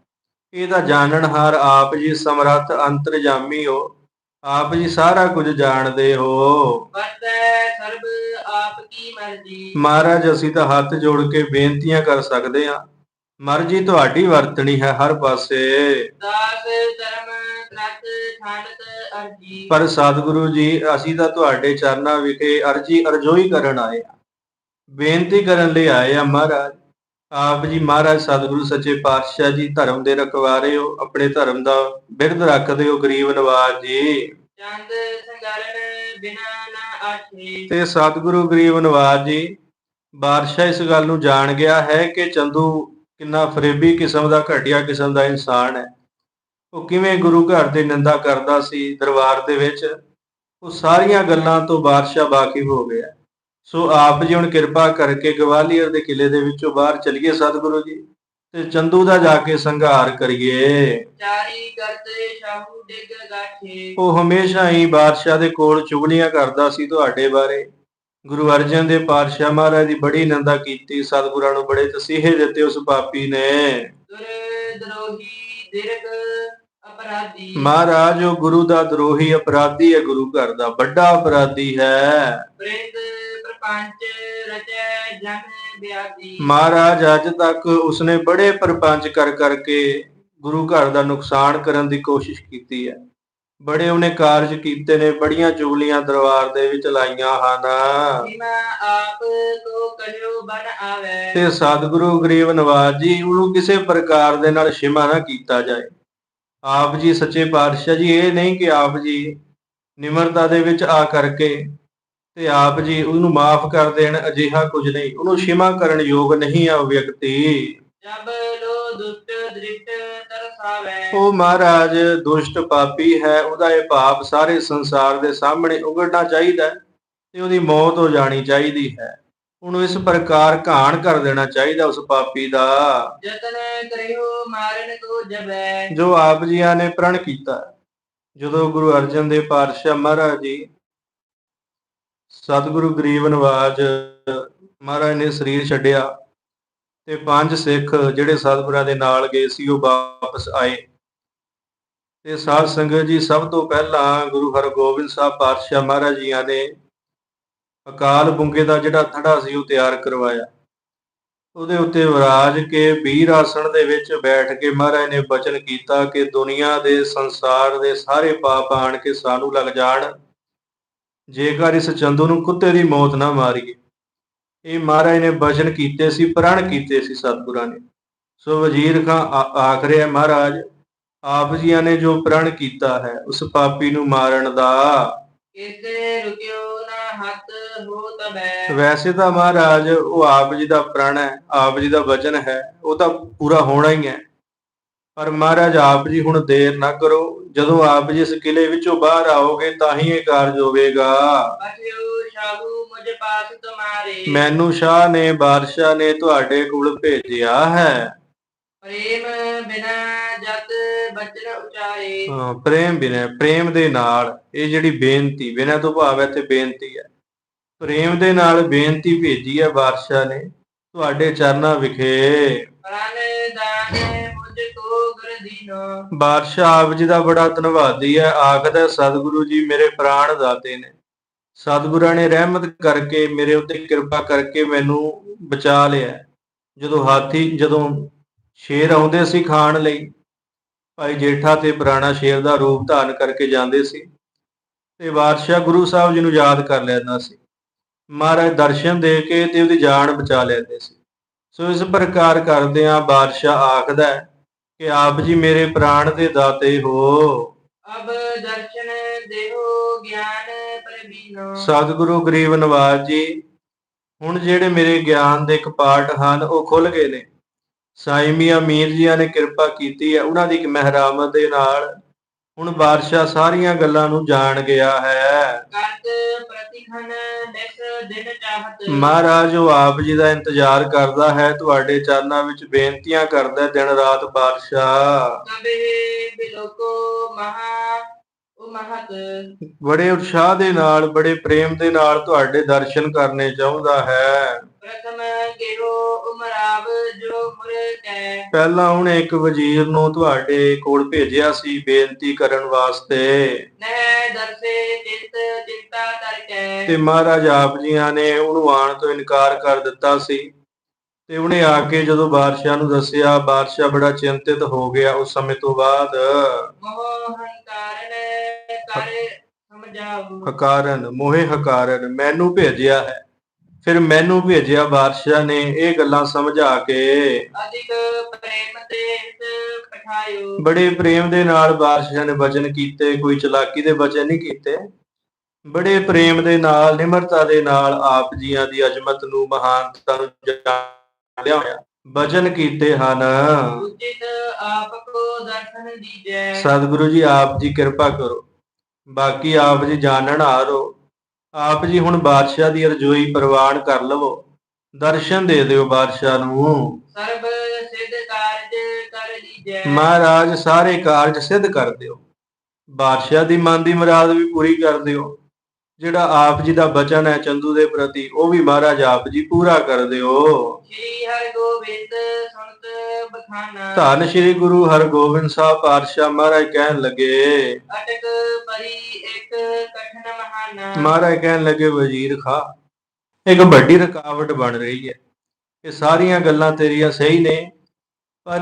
ਇਹਦਾ ਜਾਣਨਹਾਰ ਆਪ ਜੀ ਸਮਰੱਥ ਅੰਤਰਜਾਮੀ ਹੋ। ਆਪ ਜੀ ਸਾਰਾ ਕੁਝ ਜਾਣਦੇ ਹੋ। ਵਰਤੈ ਸਰਬ ਆਪ ਕੀ ਮਰਜ਼ੀ। ਮਹਾਰਾਜ ਅਸੀਂ ਤਾਂ ਹੱਥ ਜੋੜ ਕੇ ਬੇਨਤੀਆਂ ਕਰ ਸਕਦੇ ਹਾਂ। ਮਰਜ਼ੀ ਤੁਹਾਡੀ ਵਰਤਣੀ ਹੈ ਹਰ ਪਾਸੇ। ਦਾਸ ਧਰਮ ਤ੍ਰਤ ਠਾਨਤ ਅਰਜੀ। ਪਰ ਸਤਿਗੁਰੂ ਜੀ ਅਸੀਂ ਤਾਂ ਤੁਹਾਡੇ ਚਰਨਾਂ ਵਿਖੇ ਅਰਜੀ ਅਰਜ਼ੋਈ ਕਰਨ ਆਏ ਹਾਂ। ਬੇਨਤੀ ਕਰਨ ਲਈ ਆਏ ਆ ਮਹਾਰਾਜ। ਆਪ ਜੀ ਮਹਾਰਾਜ ਸਤਿਗੁਰੂ ਸੱਚੇ ਪਾਤਸ਼ਾਹ ਜੀ ਧਰਮ ਦੇ ਰਖਵਾਰੇ ਹੋ ਆਪਣੇ ਧਰਮ ਦਾ ਬਿਰਧ ਰੱਖਦੇ ਹੋ ਗਰੀਬ ਨਵਾਜ ਜੀ। ਚੰਦ ਸੰਗਰਨ ਬਿਨਾ ਨਾ ਆਛੇ ਤੇ ਸਤਿਗੁਰੂ ਗਰੀਬ ਨਵਾਜ ਜੀ ਬਾਦਸ਼ਾਹ ਇਸ ਗੱਲ ਨੂੰ ਜਾਣ ਗਿਆ ਹੈ ਕਿ ਚੰਦੂ ਕਿੰਨਾ ਫਰੇਬੀ ਕਿਸਮ ਦਾ ਘਟੀਆ ਕਿਸਮ ਦਾ ਇਨਸਾਨ ਹੈ। ਉਹ ਕਿਵੇਂ ਗੁਰੂ ਘਰ ਦੀ ਨਿੰਦਾ ਕਰਦਾ ਸੀ ਦਰਬਾਰ ਦੇ ਵਿੱਚ ਉਹ ਸਾਰੀਆਂ ਗੱਲਾਂ ਤੋਂ ਬਾਦਸ਼ਾਹ ਵਾਕਿਫ ਹੋ ਗਿਆ। ਸੋ ਆਪ ਜੀ ਹੁਣ ਕਿਰਪਾ ਕਰਕੇ ਗਵਾਲੀਅਰ ਦੇ ਕਿਲੇ ਦੇ ਵਿੱਚੋਂ ਬਾਹਰ ਚਲੀਏ ਸਤਿਗੁਰੂ ਜੀ ਤੇ ਚੰਦੂ ਦਾ ਜਾ ਕੇ ਸੰਘਾਰ ਕਰੀਏ। ਚਾਰੀ ਕਰਤੇ ਸ਼ਾਹੂ ਡਿਗ ਗਾਠੇ। ਉਹ ਹਮੇਸ਼ਾ ਹੀ ਬਾਦਸ਼ਾਹ ਦੇ ਕੋਲ ਚੁਗਲੀਆਂ ਕਰਦਾ ਸੀ ਤੁਹਾਡੇ ਬਾਰੇ। ਗੁਰੂ ਅਰਜਨ ਦੇਵ ਪਾਤਸ਼ਾਹ ਮਹਾਰਾਜ ਦੀ ਬੜੀ ਨਿੰਦਾ ਕੀਤੀ ਸਤਿਗੁਰਾਂ ਨੂੰ ਬੜੇ ਤਸੀਹੇ ਦਿੱਤੇ ਉਸ ਪਾਪੀ ਨੇ। ਦੁਰ ਦਰੋਹੀ ਦਿਰਗ ਅਪਰਾਧੀ। ਮਹਾਰਾਜ ਉਹ ਗੁਰੂ ਦਾ ਦਰੋਹੀ ਅਪਰਾਧੀ ਹੈ ਗੁਰੂ ਘਰ ਦਾ ਵੱਡਾ ਅਪਰਾਧੀ ਹੈ। ਬ੍ਰਿੰਦ ਪ੍ਰਪੰਚ ਰਚੈ ਜਨ ਬਿਆਦੀ। ਮਹਾਰਾਜ ਅੱਜ ਤੱਕ ਉਸਨੇ ਬੜੇ ਪਰਪੰਚ ਕਰ ਕਰਕੇ ਗੁਰੂ ਘਰ ਦਾ ਨੁਕਸਾਨ ਕਰਨ ਦੀ ਕੋਸ਼ਿਸ਼ ਕੀਤੀ ਹੈ। ਬੜੇ ਉਹਨੇ ਕਾਰਜ ਕੀਤੇ ਨੇ ਬੜੀਆਂ ਚੁਗਲੀਆਂ ਦਰਬਾਰ ਦੇ ਵਿੱਚ ਲਾਈਆਂ ਹਨ। ਸੀਮਾ ਆਪ ਕੋ ਕਹਿਓ ਬਨ ਆਵੇ। ਤੇ ਸਤਿਗੁਰੂ ਗਰੀਬ ਨਵਾਜ ਜੀ ਉਹਨੂੰ ਕਿਸੇ ਪ੍ਰਕਾਰ ਦੇ ਨਾਲ ਸ਼ਿਮਾ ਨਾ ਕੀਤਾ ਜਾਏ। ਆਪ ਜੀ ਸੱਚੇ ਪਾਤਸ਼ਾਹ ਜੀ ਇਹ ਨਹੀਂ ਕਿ ਆਪ ਜੀ ਨਿਮਰਤਾ ਦੇ ਵਿੱਚ ਆ ਕਰਕੇ ਤੇ ਆਪ ਜੀ ਉਹਨੂੰ ਮਾਫ ਕਰ ਦੇਣ ਅਜਿਹਾ ਕੁਝ ਨਹੀਂ। ਉਹਨੂੰ ਸ਼ਿਮਾ ਕਰਨ ਯੋਗ ਨਹੀਂ ਆ ਉਹ ਵਿਅਕਤੀ। ਜਬ ਲੋ ਦੁਸ਼ਟ ਦ੍ਰਿਸ਼ਟ ਤਰਸਾਵੇ ਉਹ ਮਹਾਰਾਜ ਦੁਸ਼ਟ ਪਾਪੀ ਹੈ ਉਹਦਾ ਇਹ ਪਾਪ ਸਾਰੇ ਸੰਸਾਰ ਦੇ ਸਾਹਮਣੇ ਉਗੜਨਾ ਚਾਹੀਦਾ ਤੇ ਉਹਦੀ ਮੌਤ ਹੋ ਜਾਣੀ ਚਾਹੀਦੀ ਹੈ। ਉਹਨੂੰ ਇਸ ਪ੍ਰਕਾਰ ਘਾਣ ਕਰ ਦੇਣਾ ਚਾਹੀਦਾ ਉਸ ਪਾਪੀ ਦਾ। ਜਤਨ ਕਰਿਓ ਮਾਰਨ ਕੋ ਜਬੈ ਜੋ ਆਪ ਜੀਆਂ ਨੇ ਪ੍ਰਣ ਕੀਤਾ। ਜਦੋਂ ਗੁਰੂ ਅਰਜਨ ਦੇਵ ਪਾਤਸ਼ਾਹ ਮਹਾਰਾਜ ਜੀ ਸਤਿਗੁਰੂ ਗਰੀਬ ਨਵਾਜ, ਮਹਾਰਾਜ ਨੇ ਸਰੀਰ ਛੱਡਿਆ ਤੇ ਪੰਜ ਸਿੱਖ ਜਿਹੜੇ ਸਤਿਗੁਰਾਂ ਦੇ ਨਾਲ ਗਏ ਸੀ, ਉਹ ਵਾਪਸ ਆਏ। ਤੇ ਸਾਧ ਸੰਗਤ ਜੀ, ਸਭ ਤੋਂ ਪਹਿਲਾਂ ਗੁਰੂ ਹਰਗੋਬਿੰਦ ਸਾਹਿਬ ਪਾਤਸ਼ਾਹ ਮਹਾਰਾਜ ਜੀਆਂ ਨੇ ਅਕਾਲ ਬੁੰਗੇ ਦਾ ਜਿਹੜਾ ਥੜਾ ਸੀ, ਉਹ ਤਿਆਰ ਕਰਵਾਇਆ। ਉਹਦੇ ਉੱਤੇ ਵਿਰਾਜ ਕੇ ਵੀਰ ਆਸਣ ਦੇ ਵਿੱਚ ਬੈਠ ਕੇ ਮਹਾਰਾਜ ਨੇ ਬਚਨ ਕੀਤਾ ਕਿ ਦੁਨੀਆ ਦੇ ਸੰਸਾਰ ਦੇ ਸਾਰੇ ਪਾਪ ਆਣ ਕੇ ਸਾਨੂੰ ਲੱਗ ਜਾਣ। ਜੇਕਰ ਇਸ ਚੰਦੂ ਨੂੰ ਕੁੱਤੇ ਦੀ ਮੌਤ ਨਾ ਮਾਰੀਏ। ਇਹ ਮਹਾਰਾਜ ਨੇ ਬਚਨ ਕੀਤੇ ਸੀ ਪ੍ਰਣ ਕੀਤੇ ਸੀ ਸਤਿਗੁਰਾਂ ਨੇ। ਸੋ ਵਜ਼ੀਰ ਖਾਂ ਆ- ਆਖ ਰਿਹਾ ਮਹਾਰਾਜ ਆਪ ਜੀਆਂ ਨੇ ਜੋ ਪ੍ਰਣ ਕੀਤਾ ਹੈ ਉਸ ਪਾਪੀ ਨੂੰ ਮਾਰਨ ਦਾ। ਕਿਤੇ ਰੁਕਿਓ ਨਾ ਹੱਥ ਹੋ ਤਬੈ ਵੈਸੇ ਤਾਂ ਮਹਾਰਾਜ ਉਹ ਆਪ ਜੀ ਦਾ ਪ੍ਰਣ ਹੈ ਆਪ ਜੀ ਦਾ ਵਚਨ ਹੈ ਉਹ ਤਾਂ ਪੂਰਾ ਹੋਣਾ ਹੀ ਹੈ। ਪਰ ਮਹਾਰਾਜ ਆਪ ਜੀ ਹੁਣ ਦੇਰ ਨਾ ਕਰੋ। ਜਦੋਂ ਆਪ ਜੀ ਇਸ ਕਿਲੇ ਵਿੱਚੋਂ ਬਾਹਰ ਆਓਗੇ ਤਾਂ ਹੀ ਇਹ ਕਾਰਜ ਹੋਵੇਗਾ। ਮੈਨੂੰ ਸ਼ਾਹ ਨੇ ਬਾਦਸ਼ਾਹ ਨੇ ਤੁਹਾਡੇ ਕੋਲ ਭੇਜਿਆ ਹੈ। ਪ੍ਰੇਮ ਬਿਨਾ ਜਤ ਬਚਨ ਉਚਾਰੇ। ਹਾਂ, ਪ੍ਰੇਮ ਬਿਨੈ ਪ੍ਰੇਮ ਦੇ ਨਾਲ। ਇਹ ਜਿਹੜੀ ਬੇਨਤੀ ਬਿਨੈ ਤੋਂ ਭਾਵ ਇੱਥੇ ਬੇਨਤੀ ਹੈ। ਪ੍ਰੇਮ ਦੇ ਨਾਲ ਬੇਨਤੀ ਭੇਜੀ ਹੈ ਬਾਦਸ਼ਾਹ ਨੇ। ਤੁਹਾਡੇ ਚਰਨਾਂ ਵਿਖੇ। ਪ੍ਰਾਨ ਦਾਨ ਮੁਝ ਕੋ ਗੁਰਦੀਨੋ ਬਾਦਸ਼ਾਹ ਆਪ ਜੀ ਦਾ ਬੜਾ ਧੰਨਵਾਦੀ ਹੈ। ਆਖਦਾ ਸਤਿਗੁਰੂ ਜੀ ਮੇਰੇ ਪ੍ਰਾਣ ਦਾਤੇ ਨੇ। ਸਤਿਗੁਰਾਂ ਨੇ ਰਹਿਮਤ ਕਰਕੇ ਮੇਰੇ ਉੱਤੇ ਕਿਰਪਾ ਕਰਕੇ ਮੈਨੂੰ ਬਚਾ ਲਿਆ। ਜਦੋਂ ਹਾਥੀ, ਜਦੋਂ ਸ਼ੇਰ ਆਉਂਦੇ ਸੀ ਖਾਣ ਲਈ, ਭਾਈ ਜੇਠਾ ਤੇ ਪੁਰਾਣਾ ਸ਼ੇਰ ਦਾ ਰੂਪ ਧਾਰਨ ਕਰਕੇ ਜਾਂਦੇ ਸੀ ਤੇ ਬਾਦਸ਼ਾਹ ਗੁਰੂ ਸਾਹਿਬ ਜੀ ਨੂੰ ਯਾਦ ਕਰ ਲੈਂਦਾ ਸੀ। ਮਹਾਰਾਜ ਦਰਸ਼ਨ ਦੇ ਕੇ ਤੇ ਉਹਦੀ ਜਾਨ ਬਚਾ ਲੈਂਦੇ ਸੀ। ਸੋ ਇਸ ਪ੍ਰਕਾਰ ਕਰਦਿਆਂ ਬਾਦਸ਼ਾਹ ਆਖਦਾ ਹੈ ਕਿ ਆਪ ਜੀ ਮੇਰੇ ਪ੍ਰਾਣ ਦੇ ਦਾਤੇ ਹੋ। ਅਬ ਦਰਸ਼ਨ ਦੇਹੋ ਗਿਆਨ ਪ੍ਰਬੀਨੋ ਸਤਿਗੁਰੂ ਗਰੀਬ ਨਵਾਜ ਜੀ ਹੁਣ ਜਿਹੜੇ ਮੇਰੇ ਗਿਆਨ ਦੇ ਕਪਾਟ ਹਨ ਉਹ ਖੁੱਲ ਗਏ ਨੇ। ਸਾਈ ਮੀਆਂ ਮੀਰ ਜੀਆਂ ਨੇ ਕਿਰਪਾ ਕੀਤੀ ਹੈ ਉਹਨਾਂ ਦੀ ਇੱਕ ਮਹਿਰਾਮਤ ਦੇ ਨਾਲ ਹੁਣ ਬਾਦਸ਼ਾਹ ਸਾਰੀਆਂ ਗੱਲਾਂ ਨੂੰ ਜਾਣ ਗਿਆ ਹੈ। ਕਰਤ ਪ੍ਰਤਿਖਨ ਨਿਸ ਦਿਨ ਚਾਹਤ। ਮਹਾਰਾਜ ਉਹ ਆਪ ਜੀ ਦਾ ਇੰਤਜ਼ਾਰ ਕਰਦਾ ਹੈ ਤੁਹਾਡੇ ਚਰਨਾਂ ਵਿੱਚ ਬੇਨਤੀਆਂ ਕਰਦਾ ਦਿਨ ਰਾਤ ਬਾਦਸ਼ਾਹ। ਕਬੇ ਬਿਲੋਕੋ ਮਹਾ ਉਹ ਮਹਤ ਬੜੇ ਉਤਸ਼ਾਹ ਦੇ ਨਾਲ ਬੜੇ ਪ੍ਰੇਮ ਦੇ ਨਾਲ ਤੁਹਾਡੇ ਦਰਸ਼ਨ ਕਰਨੇ ਚਾਹੁੰਦਾ ਹੈ। ਪ੍ਰਥਮ ਗਿਰੋ ਉਮਰਾਵ ਜੋ ਮੁਰ ਕੈ? ਪਹਿਲਾਂ ਉਹਨੇ ਇੱਕ ਵਜ਼ੀਰ ਨੂੰ ਤੁਹਾਡੇ ਕੋਲ ਭੇਜਿਆ ਸੀ ਬੇਨਤੀ ਕਰਨ ਵਾਸਤੇ। ਨਹਿ ਦਰਸੇ ਚਿੰਤ ਚਿੰਤਾ ਤਰਕੈ ਤੇ ਮਹਾਰਾਜ ਆਪ ਜੀਆਂ ਨੇ ਉਹਨੂੰ ਆਉਣ ਤੋਂ ਇਨਕਾਰ ਕਰ ਦਿੱਤਾ ਸੀ। ਤੇ ਉਹਨੇ ਆ ਕੇ ਜਦੋਂ ਬਾਦਸ਼ਾਹ ਨੂੰ ਦੱਸਿਆ ਬਾਦਸ਼ਾਹ ਬੜਾ ਚਿੰਤਿਤ ਹੋ ਗਿਆ ਉਸ ਸਮੇਂ ਤੋਂ ਬਾਅਦ। ਮੋਹ ਹੰਕਾਰਨ ਕਰ ਸਮਝਾਵੋ ਹਕਾਰਨ ਮੋਹਿ ਹਕਾਰਨ ਮੈਨੂੰ ਭੇਜਿਆ ਹੈ। ਫਿਰ ਮੈਨੂੰ ਭੇਜਿਆ ਬਾਦਸ਼ਾਹ ਨੇ ਇਹ ਗੱਲਾਂ ਸਮਝਾ ਕੇ। ਅਧਿਕ ਪ੍ਰੇਮ ਤੇ ਪਠਾਇਓ ਬੜੇ ਪ੍ਰੇਮ ਦੇ ਨਾਲ ਬਾਦਸ਼ਾਹ ਨੇ ਬਚਨ ਕੀਤੇ ਕੋਈ ਚਲਾਕੀ ਦੇ ਬਚਨ ਨਹੀਂ ਕੀਤੇ। ਬੜੇ ਪ੍ਰੇਮ ਦੇ ਨਾਲ ਨਿਮਰਤਾ ਦੇ ਨਾਲ ਆਪ ਜੀਆਂ ਦੀ ਅਜ਼ਮਤ ਨੂੰ ਮਹਾਨਤਾ ਨੂੰ ਹੋਇਆ। ਬਚਨ ਕੀਤੇ ਹਨ। ਉਚਿਤ ਆਪ ਕੋ ਦਰਸ਼ਨ ਦੀਜੈ। ਸਤਿਗੁਰੂ ਜੀ ਆਪ ਜੀ ਕਿਰਪਾ ਕਰੋ। ਬਾਕੀ ਆਪ ਜੀ ਜਾਣਨ ਹਾਰੋ ਆਪ ਜੀ ਹੁਣ ਬਾਦਸ਼ਾਹ ਦੀ ਅਰਜ਼ੋਈ ਪ੍ਰਵਾਨ ਕਰ ਲਵੋ। ਦਰਸ਼ਨ ਦੇ ਦਿਓ ਬਾਦਸ਼ਾਹ ਨੂੰ। ਸਰਬ ਸਿਧ ਕਾਰਜ ਕਰ ਲੀਜੈ ਮਹਾਰਾਜ ਸਾਰੇ ਕਾਰਜ ਸਿੱਧ ਕਰ ਦਿਓ। ਬਾਦਸ਼ਾਹ ਦੀ ਮਨ ਦੀ ਮੁਰਾਦ ਵੀ ਪੂਰੀ ਕਰ ਦਿਓ। ਜਿਹੜਾ ਆਪ ਜੀ ਦਾ ਬਚਨ ਹੈ ਚੰਦੂ ਦੇ ਪ੍ਰਤੀ ਉਹ ਵੀ ਮਹਾਰਾਜ ਆਪ ਜੀ ਪੂਰਾ ਕਰ ਦਿਓ। ਸ੍ਰੀ ਹਰਿ ਗੋਬਿੰਦ ਸੁਨਤ ਬਖਾਨਾ ਧੰਨ ਸ਼੍ਰੀ ਗੁਰੂ ਹਰਗੋਬਿੰਦ ਸਾਹਿਬ ਪਾਤਸ਼ਾਹ ਮਹਾਰਾਜ ਕਹਿਣ ਲੱਗੇ। ਅਟਕ ਪਰੀ ਇੱਕ ਕਠਨ ਮਹਾਨਾ। ਮਹਾਰਾਜ ਕਹਿਣ ਲੱਗੇ ਵਜ਼ੀਰ ਖਾ ਇੱਕ ਵੱਡੀ ਰੁਕਾਵਟ ਬਣ ਰਹੀ ਹੈ। ਇਹ ਸਾਰੀਆਂ ਗੱਲਾਂ ਤੇਰੀਆਂ ਸਹੀ ਨੇ ਪਰ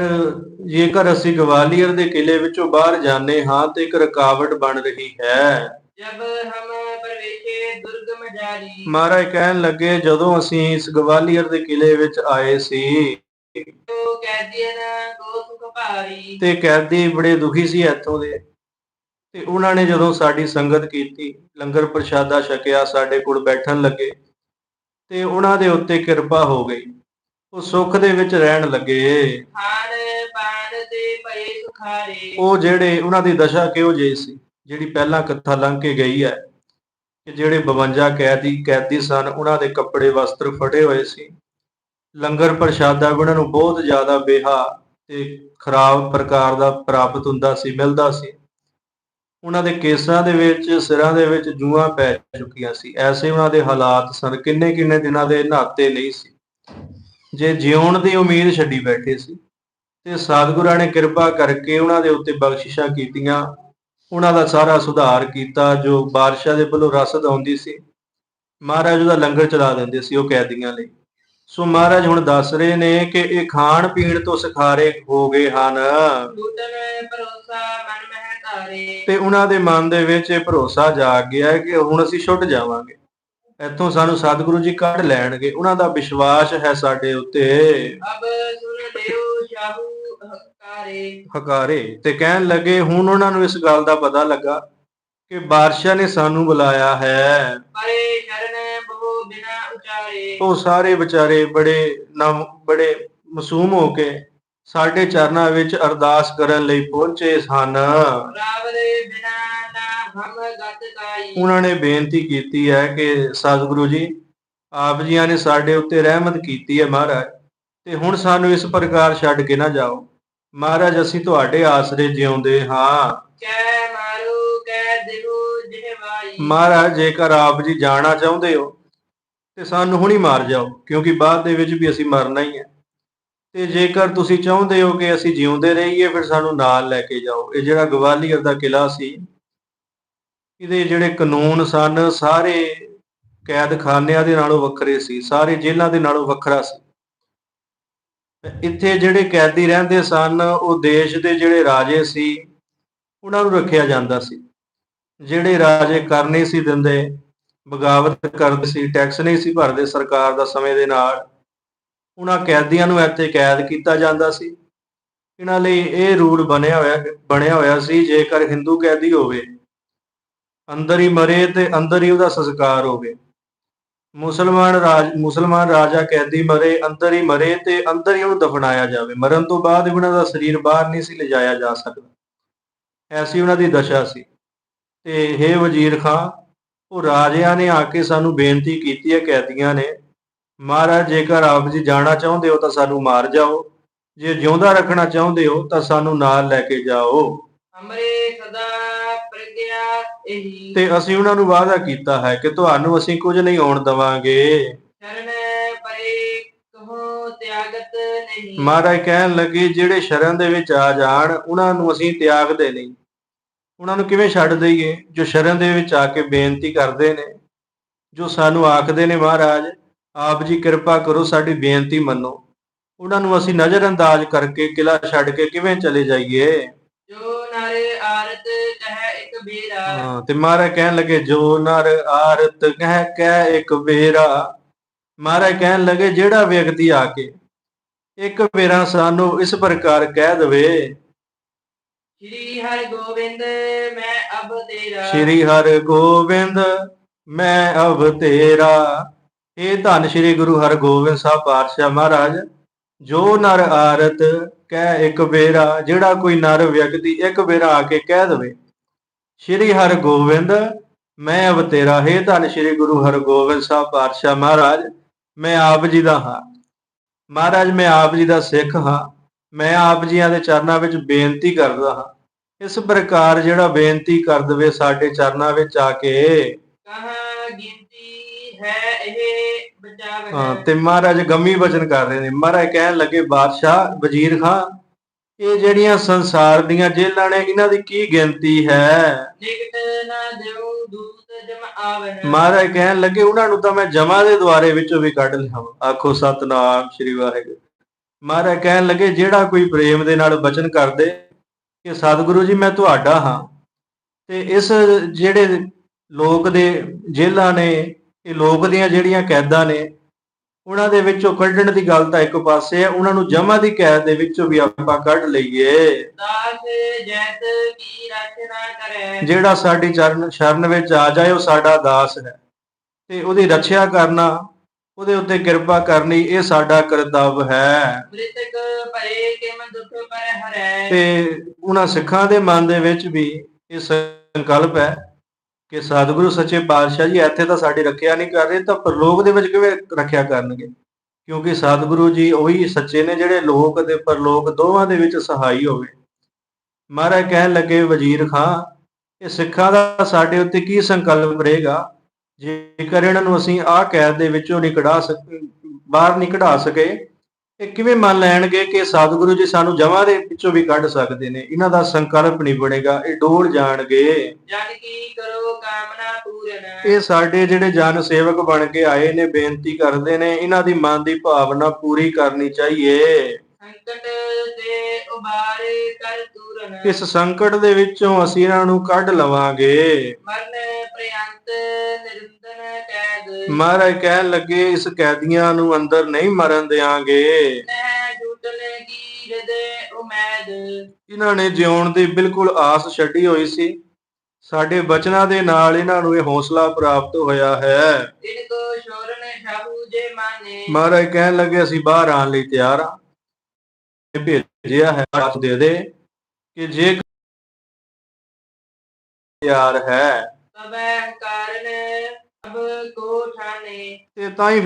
ਜੇਕਰ ਅਸੀਂ ਗਵਾਲੀਅਰ ਦੇ ਕਿਲੇ ਵਿੱਚੋਂ ਬਾਹਰ ਜਾਂਦੇ ਹਾਂ ਤੇ ਇੱਕ ਰੁਕਾਵਟ ਬਣ ਰਹੀ ਹੈ। ਜਬ ਹਮ ਪ੍ਰਵੇਸ਼ੇ ਦੁਰਗਮ ਜਾਰੀ। ਮਹਾਰਾਜ ਕਹਿਣ ਲੱਗੇ ਜਦੋਂ ਅਸੀਂ ਇਸ ਗਵਾਲੀਅਰ ਦੇ ਕਿਲੇ ਵਿੱਚ ਆਏ ਸੀ ਤੋ ਕੈਦੀਨ ਕੋ ਸੁਖ ਭਾਰੀ। ਤੇ ਕੈਦੀ ਬੜੇ ਦੁਖੀ ਸੀ ਇੱਥੋਂ ਦੇ। ਤੇ ਉਹਨਾਂ ਨੇ ਜਦੋਂ ਸਾਡੀ ਸੰਗਤ ਕੀਤੀ ਲੰਗਰ ਪ੍ਰਸ਼ਾਦਾ ਛਕਿਆ ਸਾਡੇ ਕੋਲ ਬੈਠਣ ਲੱਗੇ ਤੇ ਉਹਨਾਂ ਦੇ ਉੱਤੇ ਕਿਰਪਾ ਹੋ ਗਈ। ਉਹ ਸੁੱਖ ਦੇ ਵਿੱਚ ਰਹਿਣ ਲੱਗੇ। ਖਾਨ ਪਾਨ ਤੇ ਭਏ ਸੁਖਾਰੇ। ਉਹ ਜਿਹੜੇ ਉਹਨਾਂ ਦੀ ਦਸ਼ਾ ਕਿਹੋ ਜਿਹੀ ਸੀ? ਜਿਹੜੀ ਪਹਿਲਾਂ ਕਥਾ ਲੰਘ ਕੇ ਗਈ ਹੈ ਕਿ ਜਿਹੜੇ 52 ਕੈਦੀ ਕੈਦੀ ਸਨ, ਉਹਨਾਂ ਦੇ ਕੱਪੜੇ ਵਸਤਰ ਫਟੇ ਹੋਏ ਸੀ। ਲੰਗਰ ਪ੍ਰਸ਼ਾਦਾ ਵੀ ਉਹਨਾਂ ਨੂੰ ਬਹੁਤ ਜ਼ਿਆਦਾ ਬੇਹਾ ਤੇ ਖਰਾਬ ਪ੍ਰਕਾਰ ਦਾ ਪ੍ਰਾਪਤ ਹੁੰਦਾ ਸੀ, ਮਿਲਦਾ ਸੀ। ਉਹਨਾਂ ਦੇ ਕੇਸਾਂ ਦੇ ਵਿੱਚ, ਸਿਰਾਂ ਦੇ ਵਿੱਚ ਜੂਆਂ ਪੈ ਚੁੱਕੀਆਂ ਸੀ। ਐਸੇ ਉਹਨਾਂ ਦੇ ਹਾਲਾਤ ਸਨ ਕਿੰਨੇ ਕਿੰਨੇ ਦਿਨਾਂ ਦੇ ਨਹਾਤੇ ਨਹੀਂ ਸੀ। ਜੇ ਜਿਉਣ ਦੀ ਉਮੀਦ ਛੱਡੀ ਬੈਠੇ ਸੀ, ਤੇ ਸਤਿਗੁਰਾਂ ਨੇ ਕਿਰਪਾ ਕਰਕੇ ਉਹਨਾਂ ਦੇ ਉੱਤੇ ਬਖਸ਼ਿਸ਼ਾਂ ਕੀਤੀਆਂ। ਉਹਨਾਂ ਦਾ ਸਾਰਾ ਸੁਧਾਰ ਕੀਤਾ ਜੋ ਬਾਦਸ਼ਾਹ ਦੇ ਵੱਲੋਂ ਰਸਦ ਆਉਂਦੀ ਸੀ ਮਹਾਰਾਜ ਉਹਦਾ ਲੰਗਰ ਚਲਾ ਦਿੰਦੇ ਸੀ ਉਹ ਕੈਦੀਆਂ ਲਈ। ਸੋ ਮਹਾਰਾਜ ਹੁਣ ਦੱਸ ਰਹੇ ਨੇ ਕਿ ਇਹ ਖਾਣ ਪੀਣ ਤੋਂ ਸਿਖਾਰੇ ਹੋ ਗਏ ਹਨ। ਤੇ ਉਹਨਾਂ ਦੇ ਮਨ ਦੇ ਵਿੱਚ ਇਹ ਭਰੋਸਾ ਜਾਗ ਗਿਆ ਕਿ ਹੁਣ ਅਸੀਂ ਛੁੱਟ ਜਾਵਾਂਗੇ। ਇੱਥੋਂ ਸਾਨੂੰ ਸਤਿਗੁਰੂ ਜੀ ਕੱਢ ਲੈਣਗੇ। ਉਹਨਾਂ ਦਾ ਵਿਸ਼ਵਾਸ ਹੈ ਸਾਡੇ ਉੱਤੇ। ਅਬ ਸੁਨ ਲਿਓ ਹਕਾਰੇ। ਹਕਾਰੇ ਤੇ ਕਹਿਣ ਲੱਗੇ ਹੁਣ ਉਹਨਾਂ ਨੂੰ ਇਸ ਗੱਲ ਦਾ ਪਤਾ ਲੱਗਾ ਕਿ ਬਾਦਸ਼ਾਹ ਨੇ ਸਾਨੂੰ ਬੁਲਾਇਆ ਹੈ। ਪਰੇ ਸ਼ਰਨ ਬਹੁ ਬਿਨਾ ਉਚਾਰੇ। ਉਹ ਸਾਰੇ ਵਿਚਾਰੇ ਬੜੇ ਨਮ ਬੜੇ ਮਾਸੂਮ ਹੋ ਕੇ ਸਾਡੇ ਚਰਨਾਂ ਵਿੱਚ ਅਰਦਾਸ ਕਰਨ ਲਈ ਪਹੁੰਚੇ ਸਨ। ਰਾਵ ਦੇ ਬਿਨਾ ਨਾ ਹਮ ਗਤ ਕਾਈ। ਉਹਨਾਂ ਨੇ ਬੇਨਤੀ ਕੀਤੀ ਹੈ ਕਿ ਸਤਿਗੁਰੂ ਜੀ ਆਪ ਜੀਆਂ ਨੇ ਸਾਡੇ ਉੱਤੇ ਰਹਿਮਤ ਕੀਤੀ ਹੈ ਮਹਾਰਾਜ। ਤੇ ਹੁਣ ਸਾਨੂੰ ਇਸ ਪ੍ਰਕਾਰ ਛੱਡ ਕੇ ਨਾ ਜਾਓ। ਮਹਾਰਾਜ ਅਸੀਂ ਤੁਹਾਡੇ ਆਸਰੇ ਜਿਉਂਦੇ ਹਾਂ। ਕੈ ਮਾਰੂ ਕੈ ਦਿਲੂ ਜਿਹਵਾਈ ਮਹਾਰਾਜ ਜੇਕਰ ਆਪ ਜੀ ਜਾਣਾ ਚਾਹੁੰਦੇ ਹੋ ਤੇ ਸਾਨੂੰ ਹੁਣੀ ਮਾਰ ਜਾਓ ਕਿਉਂਕਿ ਬਾਅਦ ਦੇ ਵਿੱਚ ਵੀ ਅਸੀਂ ਮਰਨਾ ਹੀ ਹੈ। ਤੇ ਜੇਕਰ ਤੁਸੀਂ ਚਾਹੁੰਦੇ ਹੋ ਕਿ ਅਸੀਂ ਜਿਉਂਦੇ ਰਹੀਏ ਫਿਰ ਸਾਨੂੰ ਨਾਲ ਲੈ ਕੇ ਜਾਓ। ਇਹ ਜਿਹੜਾ ਗਵਾਲੀਅਰ ਦਾ ਕਿਲਾ ਸੀ ਇਹਦੇ ਜਿਹੜੇ ਕਾਨੂੰਨ ਸਨ ਸਾਰੇ ਕੈਦਖਾਨਿਆਂ ਦੇ ਨਾਲੋਂ ਵੱਖਰੇ ਸੀ ਸਾਰੇ ਜੇਲ੍ਹਾਂ ਦੇ ਨਾਲੋਂ ਵੱਖਰਾ ਸੀ। ਇੱਥੇ ਜਿਹੜੇ ਕੈਦੀ ਰਹਿੰਦੇ ਸਨ, ਉਹ ਦੇਸ਼ ਦੇ ਜਿਹੜੇ ਰਾਜੇ ਸੀ, ਉਹਨਾਂ ਨੂੰ ਰੱਖਿਆ ਜਾਂਦਾ ਸੀ। ਜਿਹੜੇ ਰਾਜੇ ਕਰ ਨਹੀਂ ਸੀ ਦਿੰਦੇ, ਬਗਾਵਤ ਕਰਦੇ ਸੀ, ਟੈਕਸ ਨਹੀਂ ਸੀ ਭਰਦੇ ਸਰਕਾਰ ਦਾ ਸਮੇਂ ਦੇ ਨਾਲ, ਉਹਨਾਂ ਕੈਦੀਆਂ ਨੂੰ ਇੱਥੇ ਕੈਦ ਕੀਤਾ ਜਾਂਦਾ ਸੀ। ਇਹਨਾਂ ਲਈ ਇਹ ਰੂਲ ਬਣਿਆ ਹੋਇਆ ਬਣਿਆ ਹੋਇਆ ਸੀ, ਜੇਕਰ ਹਿੰਦੂ ਕੈਦੀ ਹੋਵੇ, ਅੰਦਰ ਹੀ ਮਰੇ ਤੇ ਅੰਦਰ ਹੀ ਉਹਦਾ ਸੰਸਕਾਰ ਹੋਵੇ। ਮੁਸਲਮਾਨ ਰਾਜ, ਮੁਸਲਮਾਨ ਰਾਜਾ ਕੈਦੀ ਮਰੇ, ਅੰਦਰ ਹੀ ਮਰੇ ਤੇ ਅੰਦਰ ਹੀ ਉਹਨੂੰ ਦਫਨਾਇਆ ਜਾਵੇ। ਮਰਨ ਤੋਂ ਬਾਅਦ ਉਹਨਾਂ ਦਾ ਸਰੀਰ ਬਾਹਰ ਨਹੀਂ ਸੀ ਲਿਜਾਇਆ ਜਾ ਸਕਦਾ। ਐਸੀ ਉਹਨਾਂ ਦੀ ਦਸ਼ਾ ਸੀ। ਤੇ हे ਵਜ਼ੀਰ ਖਾਂ, ਉਹ ਰਾਜਿਆਂ ਨੇ ਆ ਕੇ ਸਾਨੂੰ ਬੇਨਤੀ ਕੀਤੀ ਹੈ, ਕੈਦੀਆਂ ਨੇ, ਮਹਾਰਾਜ, ਜੇਕਰ ਆਪ ਜੀ ਜਾਣਾ ਚਾਹੁੰਦੇ ਹੋ ਤਾਂ ਸਾਨੂੰ ਮਾਰ ਜਾਓ। ਜੇ ਜਿਉਂਦਾ ਰੱਖਣਾ ਚਾਹੁੰਦੇ ਹੋ ਤਾਂ ਸਾਨੂੰ ਨਾਲ ਲੈ ਕੇ ਜਾਓ। ਹਮਰੇ ਸਦਾ ਪ੍ਰਗਿਆ ਇਹੀ। ਤੇ ਅਸੀਂ ਉਹਨਾਂ ਨੂੰ ਵਾਅਦਾ ਕੀਤਾ ਹੈ ਕਿ ਤੁਹਾਨੂੰ ਅਸੀਂ ਕੁਝ ਨਹੀਂ ਆਉਣ ਦਵਾਂਗੇ। ਸ਼ਰਨ ਪਰੇ ਕਹੋ ਤਿਆਗਤ ਨਹੀਂ। ਮਹਾਰਾਜ ਕਹਿਣ ਲੱਗੇ ਜਿਹੜੇ ਸ਼ਰਨ ਦੇ ਵਿੱਚ ਆ ਜਾਣ ਉਹਨਾਂ ਨੂੰ ਅਸੀਂ ਤਿਆਗਦੇ ਨਹੀਂ। ਉਹਨਾਂ ਨੂੰ ਕਿਵੇਂ ਛੱਡ ਦਈਏ? ਜੋ ਸ਼ਰਨ ਦੇ ਵਿੱਚ ਆ ਕੇ ਬੇਨਤੀ ਕਰਦੇ ਨੇ। ਜੋ ਸਾਨੂੰ ਆਖਦੇ ਨੇ ਮਹਾਰਾਜ ਆਪ ਜੀ ਕਿਰਪਾ ਕਰੋ ਸਾਡੀ ਬੇਨਤੀ ਮੰਨੋ। ਉਹਨਾਂ ਨੂੰ ਅਸੀਂ ਨਜ਼ਰ ਅੰਦਾਜ਼ ਕਰਕੇ ਕਿਲਾ ਛੱਡ ਕੇ ਕਿਵੇਂ ਚਲੇ ਜਾਈਏ? ਜੋ ਆਰਤ ਕਹੈ ਇੱਕ ਬੀਰਾ ਹਾਂ ਤੇ ਮਹਾਰਾਜ ਕਹਿਣ ਲੱਗੇ ਜੋ ਨਰ ਆਰਤ ਕਹਿ ਕਹਿ ਇੱਕ ਵੇਰਾ। ਮਹਾਰਾਜ ਕਹਿਣ ਲੱਗੇ ਜਿਹੜਾ ਵਿਅਕਤੀ ਆ ਕੇ ਇੱਕ ਵੇਰਾ ਸਾਨੂੰ ਇਸ ਪ੍ਰਕਾਰ ਕਹਿ ਦਵੇ। ਸ਼੍ਰੀ ਹਰਿ ਗੋਬਿੰਦ ਮੈਂ ਅਬ ਤੇਰਾ। ਸ਼੍ਰੀ ਹਰਿ ਗੋਬਿੰਦ ਮੈਂ ਅਬ ਤੇਰਾ। ਇਹ ਧੰਨ ਸ਼੍ਰੀ ਗੁਰੂ ਹਰਗੋਬਿੰਦ ਸਾਹਿਬ ਪਾਤਸ਼ਾਹ ਮਹਾਰਾਜ ਜੋ ਨਰ ਆਰਤ ਕਹਿ ਇੱਕ ਵੇਰਾ, ਜਿਹੜਾ ਕੋਈ ਨਰ ਵਿਅਕਤੀ ਇੱਕ ਵੇਰਾ ਆ ਕੇ ਕਹਿ ਦਵੇ, ਸ਼੍ਰੀ ਹਰਗੋਬਿੰਦ, ਮੈਂ ਅਬ ਹੈ ਧੰਨ ਸ਼੍ਰੀ ਗੁਰੂ ਹਰਗੋਬਿੰਦ ਸਾਹਿਬ ਪਾਤਸ਼ਾਹ ਮਹਾਰਾਜ, ਮੈਂ ਆਪ ਜੀ ਦਾ ਹਾਂ। ਮਹਾਰਾਜ, ਮੈਂ ਆਪ ਜੀ ਦਾ ਸਿੱਖ ਹਾਂ। ਮੈਂ ਆਪ ਜੀਆਂ ਦੇ ਚਰਨਾਂ ਵਿੱਚ ਬੇਨਤੀ ਕਰਦਾ ਹਾਂ। ਇਸ ਪ੍ਰਕਾਰ ਜਿਹੜਾ ਬੇਨਤੀ ਕਰ ਦਵੇ ਸਾਡੇ ਚਰਨਾਂ ਵਿੱਚ ਆ ਕੇ, ਕਹਾਂ ਹੈ ਇਹ ਬਚਾਵ ਹਾਂ, ਤੇ ਮਹਾਰਾਜ ਗੰਮੀ ਕਰ ਰਹੇ ਨੇ। ਮਹਾਰਾਜ ਕਹਿਣ ਲੱਗੇ ਬਾਦਸ਼ਾਹ ਵਜ਼ੀਰ ਖਾਂ ਇਹ ਜਿਹੜੀਆਂ ਸੰਸਾਰ ਦੀਆਂ ਜੇਲ੍ਹਾਂ ਨੇ ਇਹਨਾਂ ਦੀ ਕੀ ਗਿਣਤੀ ਹੈ? ਨਿਕਟ ਨਾ ਦੇਉ ਦੂਤ ਜਮ ਆਵਨ ਮਹਾਰਾਜ ਕਹਿਣ ਲੱਗੇ ਉਹਨਾਂ ਨੂੰ ਤਾਂ ਮੈਂ ਜਮਾ ਦੇ ਦੁਆਰੇ ਵਿੱਚੋਂ ਵੀ ਕੱਢ ਲਿਆਵਾਂ। ਆਖੋ ਸਤਨਾਮ ਸ੍ਰੀ ਵਾਹਿਗੁਰੂ। ਮਹਾਰਾਜ ਕਹਿਣ ਲੱਗੇ ਜਿਹੜਾ ਕੋਈ ਪ੍ਰੇਮ ਦੇ ਨਾਲ ਬਚਨ ਕਰਦੇ ਕਿ ਸਤਿਗੁਰੂ ਜੀ ਮੈਂ ਤੁਹਾਡਾ ਹਾਂ। ਤੇ ਇਸ ਜਿਹੜੇ ਲੋਕ ਦੇ ਜੇਲ੍ਹਾਂ ਨੇ ਇਹ ਲੋਕ ਦੀਆਂ ਜਿਹੜੀਆਂ ਕੈਦਾਂ ਨੇ, ਉਹਨਾਂ ਦੇ ਵਿੱਚੋਂ ਕੱਢਣ ਦੀ ਗੱਲ ਤਾਂ ਇੱਕ ਪਾਸੇ ਹੈ, ਉਹਨਾਂ ਨੂੰ ਜਮਾ ਦੀ ਕੈਦ ਦੇ ਵਿੱਚੋਂ ਵੀ ਆਪਾਂ ਕੱਢ ਲਈਏ। ਦਾਸ ਜੈਤ ਕੀ ਰਚਨਾ ਕਰੈ ਜਿਹੜਾ ਸਾਡੀ ਚਰਨ, ਸ਼ਰਨ ਵਿੱਚ ਆ ਜਾਏ, ਉਹ ਸਾਡਾ ਦਾਸ ਹੈ। ਤੇ ਉਹਦੀ ਰੱਖਿਆ ਕਰਨਾ, ਉਹਦੇ ਉੱਤੇ ਕਿਰਪਾ ਕਰਨੀ, ਇਹ ਸਾਡਾ ਕਰਤੱਵ ਹੈ। ਮ੍ਰਿਤਕ ਭਏ ਕਿਮ ਦੁਖ ਪਰ ਹਰੈ ਤੇ ਉਹਨਾਂ ਸਿੱਖਾਂ ਦੇ ਮਨ ਦੇ ਵਿੱਚ ਵੀ ਇਹ ਸੰਕਲਪ ਹੈ। ਕਿ ਸਤਿਗੁਰੂ ਸੱਚੇ ਪਾਤਸ਼ਾਹ ਜੀ, ਇੱਥੇ ਤਾਂ ਸਾਡੀ ਰੱਖਿਆ ਨਹੀਂ ਕਰ ਰਹੇ, ਤਾਂ ਪਰਲੋਕ ਦੇ ਵਿੱਚ ਕਿਵੇਂ ਰੱਖਿਆ ਕਰਨਗੇ? ਕਿਉਂਕਿ ਸਤਿਗੁਰੂ ਜੀ ਉਹੀ ਸੱਚੇ ਨੇ ਜਿਹੜੇ ਲੋਕ ਤੇ ਪਰਲੋਕ ਦੋਵਾਂ ਦੇ ਵਿੱਚ ਸਹਾਈ ਹੋਵੇ। ਮਹਾਰਾਜ ਕਹਿਣ ਲੱਗੇ, ਵਜ਼ੀਰ ਖਾਂ, ਇਹ ਸਿੱਖਾਂ ਦਾ ਸਾਡੇ ਉੱਤੇ ਕੀ ਸੰਕਲਪ ਰਹੇਗਾ? ਜੇਕਰ ਇਹਨਾਂ ਨੂੰ ਅਸੀਂ ਆਹ ਕੈਦ ਦੇ ਵਿੱਚੋਂ ਨਹੀਂ ਕਢਾ ਬਾਹਰ ਨਹੀਂ ਕਢਾ ਸਕੇ ਇਹ ਕਿਵੇਂ ਮੰਨ ਲੈਣਗੇ ਕਿ ਸਤਿਗੁਰੂ ਜੀ ਸਾਨੂੰ ਜਮਾਂ ਦੇ ਵਿੱਚੋਂ ਵੀ ਕੱਢ ਸਕਦੇ ਨੇ? ਇਹਨਾਂ ਦਾ ਸੰਕਲਪ ਨਹੀਂ ਬਣੇਗਾ ਇਹ ਡੋਲ ਜਾਣਗੇ। ਜਨ ਕੀ ਕਰੋ ਕਾਮਨਾ ਪੂਰਨ। ਇਹ ਸਾਡੇ ਜਿਹੜੇ ਜਨ ਸੇਵਕ ਬਣ ਕੇ ਆਏ ਨੇ ਬੇਨਤੀ ਕਰਦੇ ਨੇ ਇਹਨਾਂ ਦੀ ਮਨ ਦੀ ਭਾਵਨਾ ਪੂਰੀ ਕਰਨੀ ਚਾਹੀਏ। ਸੰਕਟ ਉਬਾਰੇ ਕਰ ਤੂਰਨ ਇਸ ਸੰਕਟ ਦੇ ਵਿੱਚੋਂ ਅਸੀਂ ਇਹਨਾਂ ਨੂੰ ਕੱਢ ਲਵਾਂਗੇ। ਮਰਨ ਪ੍ਰਿਅੰਤ ਨਿਰੰਦਨ ਕੈਦ। ਮਹਾਰਾਜ ਕਹਿਣ ਲੱਗੇ ਇਸ ਕੈਦੀਆਂ ਨੂੰ ਅੰਦਰ ਨਹੀਂ ਮਰਨ ਦੇਾਂਗੇ ਨਹਿ ਉਮੈਦ। ਇਹਨਾਂ ਨੇ ਜਿਉਣ ਦੀ ਬਿਲਕੁਲ ਆਸ ਛੱਡੀ ਹੋਈ ਸੀ। ਸਾਡੇ ਬਚਨਾਂ ਦੇ ਨਾਲ ਇਹਨਾਂ ਨੂੰ ਇਹ ਹੌਸਲਾ ਪ੍ਰਾਪਤ ਹੋਇਆ ਹੈ। ਇਨ ਕੋ ਸ਼ੋਰਨ ਸ਼ਾਹੂ ਜੇ ਮਾਨੇ। ਮਹਾਰਾਜ ਕਹਿਣ ਲੱਗੇ ਅਸੀਂ ਬਾਹਰ ਆਉਣ ਲਈ ਤਿਆਰ ਹਾਂ। ਭੇਜਿਆ ਹੈ ਆਸ ਦੇ ਦੇ ਕਿ ਜੇ ਤਿਆਰ ਹੈ ਤਬੈ ਕਾਰਨ ਅਬ ਕੋ ਠਾਨੇ ਤੇ ਤਾਂ ਹੀ ਫਿਰ